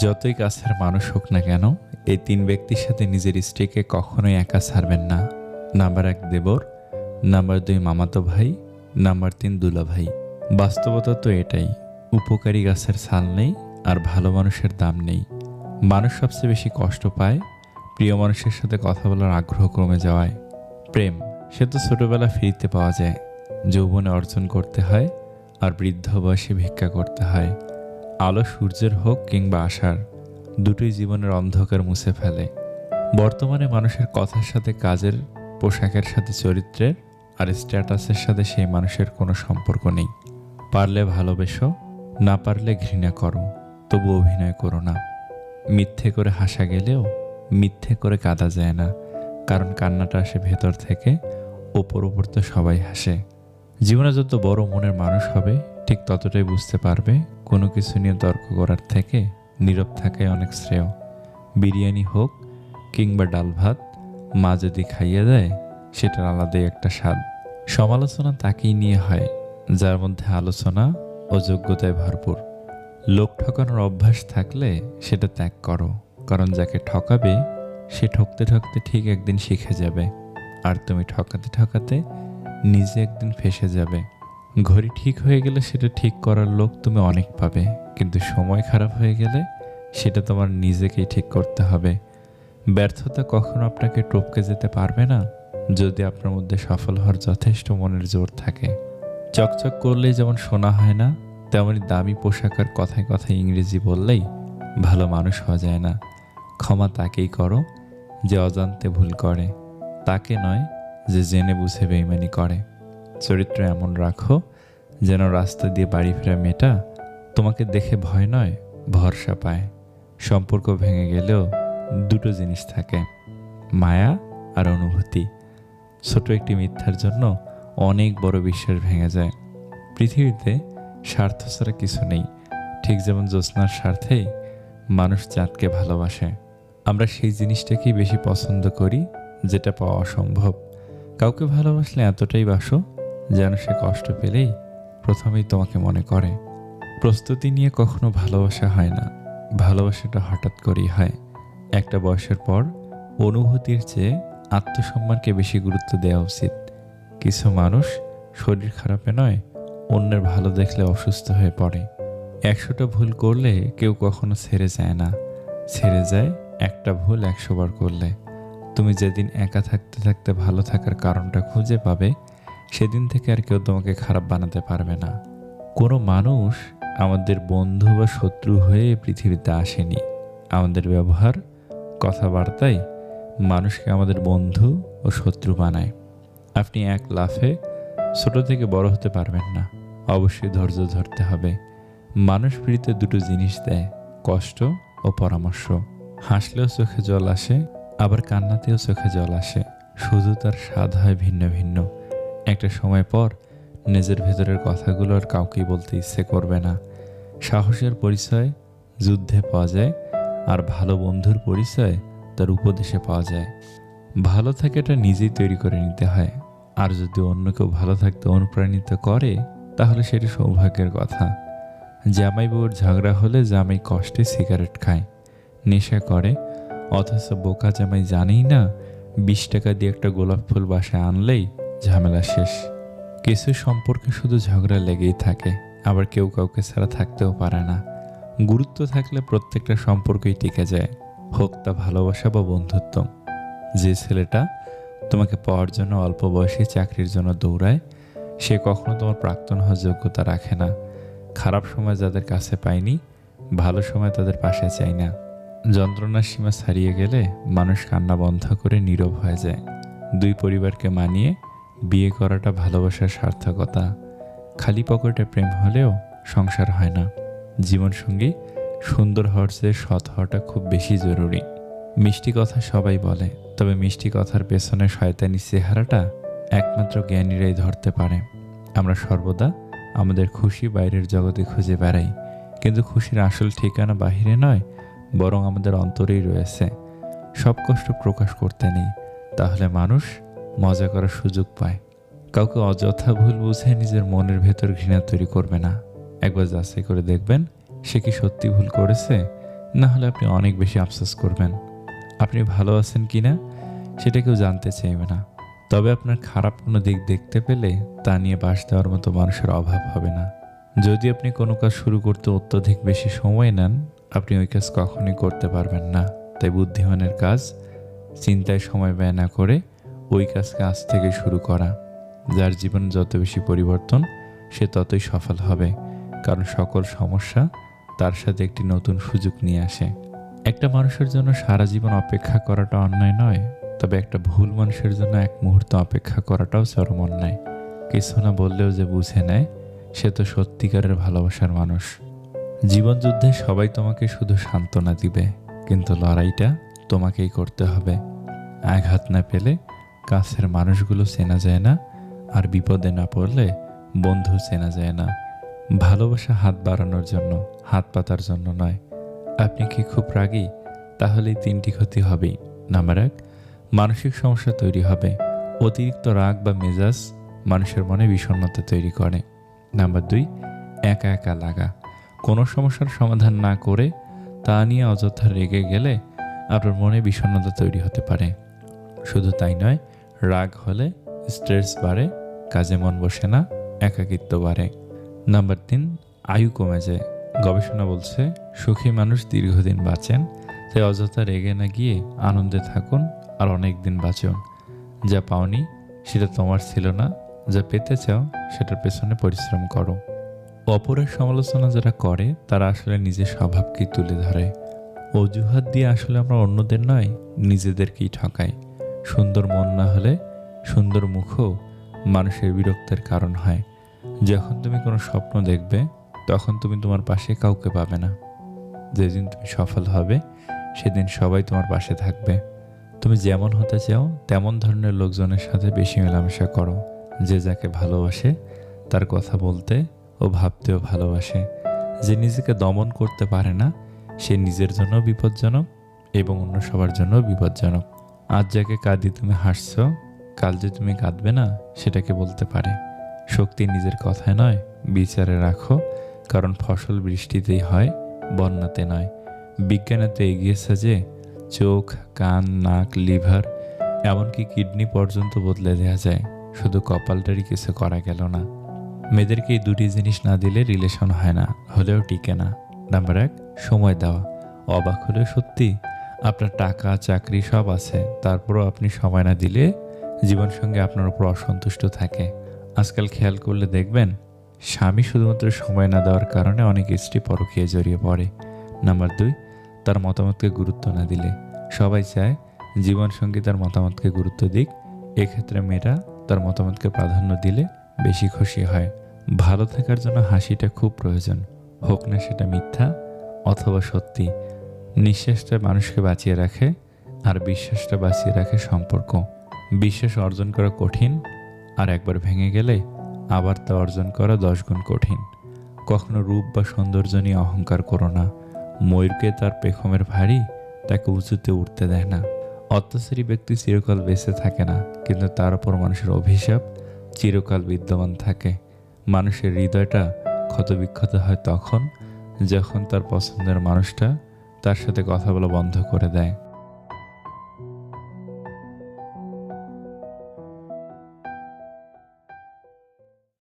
যতই কাছের মানুষ হোক না কেন, এই তিন ব্যক্তির সাথে নিজের স্ত্রীকে কখনোই একা ছাড়বেন না। নাম্বার এক দেবর, নাম্বার দুই মামাতো ভাই, নাম্বার তিন দুলা ভাই। বাস্তবতা তো এটাই, উপকারী গাছের ছাল নেই আর ভালো মানুষের দাম নেই। মানুষ সবচেয়ে বেশি কষ্ট পায় প্রিয় মানুষের সাথে কথা বলার আগ্রহ কমে যাওয়ায়। প্রেম, সে তো ছোটবেলা ফিরতে পাওয়া যায়। যৌবনে অর্জন করতে হয় আর বৃদ্ধ বয়সে ভিক্ষা করতে হয়। আলো সূর্যের হোক কিংবা আশার, দুটোই জীবনের অন্ধকার মুছে ফেলে। বর্তমানে মানুষের কথার সাথে, কাজের পোশাকের সাথে, চরিত্রের আর স্ট্যাটাসের সাথে সেই মানুষের কোনো সম্পর্ক নেই। পারলে ভালোবেসো, না পারলে ঘৃণা করো, তবু অভিনয় করো না। মিথ্যে করে হাসা গেলেও মিথ্যে করে কাঁদা যায় না, কারণ কান্নাটা আসে ভেতর থেকে, ওপর ওপর তো সবাই হাসে। জীবনে যত বড় মনের মানুষ হবে, ঠিক ততটাই বুঝতে পারবে কোনো কিছু নিয়ে তর্ক করার থেকে নীরব থাকাই অনেক শ্রেয়। বিরিয়ানি হোক কিংবা ডাল ভাত, মা যদি খাইয়ে দেয়, সেটার আলাদাই একটা স্বাদ। সমালোচনা তাকেই নিয়ে হয়, যার মধ্যে আলোচনা ও যোগ্যতায় ভরপুর। লোক ঠকানোর অভ্যাস থাকলে সেটা ত্যাগ করো, কারণ যাকে ঠকাবে, সে ঠকতে ঠকতে ঠিক একদিন শিখে যাবে। আর তুমি ঠকাতে ঠকাতে নিজে একদিন ফেসে যাবে। ঘড়ি ঠিক হয়ে গেলে সেটা ঠিক করার লোক তুমি অনেক পাবে, কিন্তু সময় খারাপ হয়ে গেলে সেটা তোমার নিজেকেই ঠিক করতে হবে। ব্যর্থতা কখনো আপনাকে টপকে যেতে পারবে না, যদি আপনার মধ্যে সফল হওয়ার যথেষ্ট মনের জোর থাকে। চকচক করলেই যেমন শোনা হয় না, তেমনি দামি পোশাক আর কথায় কথায় ইংরেজি বললেই ভালো মানুষ হওয়া যায় না। ক্ষমা তাকেই করো যে অজান্তে ভুল করে, তাকে নয় যে জেনে বুঝে বেইমানি করে। চরিত্র এমন রাখো, যেন রাস্তা দিয়ে বাড়ি ফেরা মেয়েটা তোমাকে দেখে ভয় নয়, ভরসা পায়। সম্পর্ক ভেঙে গেলেও দুটো জিনিস থাকে, মায়া আর অনুভূতি। ছোট একটি মিথ্যার জন্য অনেক বড় বিশ্বাস ভেঙে যায়। পৃথিবীতে স্বার্থ ছাড়া কিছু নেই, ঠিক যেমন জ্যোৎস্নার স্বার্থেই মানুষ চাঁদকে ভালোবাসে। আমরা সেই জিনিসটাকেই বেশি পছন্দ করি, যেটা পাওয়া অসম্ভব। কাউকে ভালোবাসলে এতটাই বাসো যেন সে কষ্ট পেলেই প্রথমেই তোমাকে মনে করে। প্রস্তুতি নিয়ে কখনো ভালোবাসা হয় না। ভালোবাসাটা হঠাৎ করেই হয়। একটা বয়সের পর অনুভূতির চেয়ে আত্মসম্মানকে বেশি গুরুত্ব দেওয়া উচিত। কিছু মানুষ শরীর খারাপে নয়, অন্যের ভালো দেখলে অসুস্থ হয়ে পড়ে। একশোটা ভুল করলে কেউ কখনো ছেড়ে যায় না। ছেড়ে যায় একটা ভুল একশোবার করলে। তুমি যেদিন একা থাকতে থাকতে ভালো থাকার কারণটা খুঁজে পাবে সেদিন থেকে আর কেউ তোমাকে খারাপ বানাতে পারবে না। কোনো মানুষ আমাদের বন্ধু বা শত্রু হয়ে পৃথিবীতে আসেনি। আমাদের ব্যবহার কথাবার্তায় মানুষকে আমাদের বন্ধু ও শত্রু বানায়। আপনি এক লাফে ছোট থেকে বড় হতে পারবেন না। অবশ্যই ধৈর্য ধরতে হবে। মানুষ ফ্রিতে দুটো জিনিস দেয়, কষ্ট ও পরামর্শ। হাসলেও চোখে জল আসে, আবার কান্নাতেও চোখে জল আসে। শুধু তার স্বাদ হয় ভিন্ন ভিন্ন। একটা সময় পর নিজের ভেতরের কথাগুলো আর কাউকেই বলতে ইচ্ছে করবে না। সাহসের পরিচয় যুদ্ধে পাওয়া যায় আর ভালো বন্ধুর পরিচয় তার উপদেশে পাওয়া যায়। ভালো থাকাটা নিজেই তৈরি করে নিতে হয়। আর যদি অন্য কেউ ভালো থাকতে অনুপ্রাণিত করে, তাহলে সেটা সৌভাগ্যের কথা। জামাই বউর ঝগড়া হলে জামাই কষ্টে সিগারেট খায়। নেশা করে, অথচ বোকা জামাই জানেই না, বিশ টাকা দিয়ে একটা গোলাপ ফুল বাসায় আনলেই ঝামেলা শেষ। কিছু সম্পর্কে শুধু ঝগড়া লেগেই থাকে, আবার কেউ কাউকে ছাড়া থাকতেও পারে না। গুরুত্ব থাকলে প্রত্যেকটা সম্পর্কই টিকে যায়, হোক তা ভালোবাসা বা বন্ধুত্ব। যে ছেলেটা তোমাকে পাওয়ার জন্য অল্প বয়সে চাকরির জন্য দৌড়ায়, সে কখনো তোমার প্রাক্তন হওয়ার যোগ্যতা রাখে না। খারাপ সময় যাদের কাছে পায়নি, ভালো সময় তাদের পাশে চাই না। যন্ত্রণার সীমা ছাড়িয়ে গেলে মানুষ কান্না বন্ধ করে নীরব হয়ে যায়। দুই পরিবারকে মানিয়ে বিয়ে করাটা ভালোবাসার সার্থকতা। খালি পকেটে প্রেম হলেও সংসার হয় না। জীবনসঙ্গী সুন্দর হওয়ার চেয়ে সৎ হওয়াটা খুব বেশি জরুরি। মিষ্টি কথা সবাই বলে, তবে মিষ্টি কথার পেছনে শয়তানি চেহারাটা একমাত্র জ্ঞানীরাই ধরতে পারে। আমরা সর্বদা আমাদের খুশি বাইরের জগতে খুঁজে বেড়াই, কিন্তু খুশির আসল ঠিকানা বাহিরে নয়, বরং আমাদের অন্তরেই রয়েছে। সব কষ্ট প্রকাশ করতে নেই, তাহলে মানুষ মজা করার সুযোগ পায়। কাউকে অযথা ভুল বুঝে নিজের মনের ভেতর ঘৃণা তৈরি করবে না। একবার যাচাই করে দেখবেন সে কি সত্যি ভুল করেছে, না হলে আপনি অনেক বেশি আফসোস করবেন। আপনি ভালো আছেন কি না সেটা কেউ জানতে চাইবে না। তবে আপনার খারাপ কোনো দিক দেখতে পেলে তা নিয়ে বাস দেওয়ার মতো মানুষের অভাব হবে না। যদি আপনি কোনো কাজ শুরু করতে অত্যধিক বেশি সময় নেন, আপনি ওই কাজ কখনোই করতে পারবেন না। তাই বুদ্ধিমানের কাজ চিন্তায় সময় ব্যয় না করে ওই কাজকে আজ থেকে শুরু করা। যার জীবন যত বেশি পরিবর্তন, সে ততই সফল হবে। কারণ সকল সমস্যা তার সাথে একটি নতুন সুযোগ নিয়ে আসে। একটা মানুষের জন্য সারা জীবন অপেক্ষা করাটা অন্যায় নয়, তবে একটা ভুল মানুষের জন্য এক মুহূর্ত অপেক্ষা করাটাও চরম অন্যায়। কিছু না বললেও যে বুঝে নেয়, সে তো সত্যিকারের ভালোবাসার মানুষ। জীবন যুদ্ধে সবাই তোমাকে শুধু সান্ত্বনা দিবে, কিন্তু লড়াইটা তোমাকেই করতে হবে। আঘাত না পেলে কাছের মানুষগুলো চেনা যায় না আর বিপদে না পড়লে বন্ধু চেনা যায় না। ভালোবাসা হাত বাড়ানোর জন্য, হাত পাতার জন্য নয়। আপনি কি খুব রাগী? তাহলে তিনটি ক্ষতি হবেই। নাম্বার এক, মানসিক সমস্যা তৈরি হবে। অতিরিক্ত রাগ বা মেজাজ মানুষের মনে বিষণ্ণতা তৈরি করে। নাম্বার দুই, একা একা লাগা। কোনো সমস্যার সমাধান না করে তা নিয়ে অযথা রেগে গেলে আপনার মনে বিষণ্ণতা তৈরি হতে পারে। শুধু তাই নয় রাগ হলে স্ট্রেস বাড়ে, কাজে মন বসে না, একাকিত্ব বাড়ে। নাম্বার তিন, আয়ু কমে যায়। গবেষণা বলছে, সুখী মানুষ দীর্ঘদিন বাঁচেন তাই অযথা রেগে না গিয়ে আনন্দে থাকুন আর অনেক দিন বাঁচুন। যা পাওনি, সেটা তোমার ছিল না, যা পেতে চাও, সেটার পেছনে পরিশ্রম করো। অপরের সমালোচনা যারা করে, তারা আসলে নিজের স্বভাবকেই তুলে ধরে। অজুহাত দিয়ে আসলে আমরা অন্যদের নয়, নিজেদেরকেই ঠকাই। সুন্দর মন না হলে সুন্দর মুখও মানুষের বিরক্তের কারণ হয়। যখন তুমি কোনো স্বপ্ন দেখবে, তখন তুমি তোমার পাশে কাউকে পাবে না। যেদিন তুমি সফল হবে, সেদিন সবাই তোমার পাশে থাকবে। তুমি যেমন হতে চাও, তেমন ধরনের লোকজনের সাথে বেশি মেলামেশা করো। যে যাকে ভালোবাসে, তার কথা বলতে ও ভাবতেও ভালোবাসে। যে নিজেকে দমন করতে পারে না, সে নিজের জন্য বিপজ্জনক এবং অন্য সবার জন্য বিপজ্জনক। আজ যাকে কাঁদি তুমি হাসছো, কাল যে তুমি কাঁদবে না, সেটাকে বলতে পারে। শক্তি নিজের কথায় নয়, বিচারে রাখো, কারণ ফসল বৃষ্টিতেই হয়, বন্যাতে নয়। বিজ্ঞানেতে এগিয়েছে যে, চোখ, কান, নাক, লিভার, এমনকি কিডনি পর্যন্ত বদলে দেওয়া যায়। শুধু কপালটারই কিছু করা গেল না। মেয়েদেরকে এই দুটি জিনিস না দিলে রিলেশন হয় না, হলেও টিকে না। নাম্বার এক, সময় দেওয়া। অবাক হলেও সত্যি আপনার টাকা, চাকরি সব আছে। তারপরও আপনি সময় না দিলে জীবনসঙ্গী আপনার উপর অসন্তুষ্ট থাকে। আজকাল খেয়াল করলে দেখবেন, স্বামী শুধুমাত্র সময় না দেওয়ার কারণে অনেক স্ত্রী পরকীয় জড়িয়ে পড়ে। নাম্বার দুই, তার মতামতকে গুরুত্ব না দিলে। সবাই চায় জীবনসঙ্গী তার মতামতকে গুরুত্ব দিক। এক্ষেত্রে মেয়েরা তার মতামতকে প্রাধান্য দিলে বেশি খুশি হয়। ভালো থাকার জন্য হাসিটা খুব প্রয়োজন। হোক না সেটা মিথ্যা অথবা সত্যি। নিঃশ্বাসটা মানুষকে বাঁচিয়ে রাখে আর বিশ্বাসটা বাঁচিয়ে রাখে সম্পর্ক। বিশ্বাস অর্জন করা কঠিন আর একবার ভেঙে গেলে আবার তা অর্জন করা দশ গুণ কঠিন। কখনো রূপ বা সৌন্দর্য নিয়ে অহংকার করো না। ময়ূরকে তার পেখমের ভারী তাকে উঁচুতে উঠতে দেয় না। অত্যাচারী ব্যক্তি চিরকাল বেঁচে থাকে না, কিন্তু তার উপর মানুষের অভিশাপ চিরকাল বিদ্যমান থাকে। মানুষের হৃদয়টা ক্ষতবিক্ষত হয় তখন, যখন তার পছন্দের মানুষটা তার সাথে কথা বলা বন্ধ করে দেয়।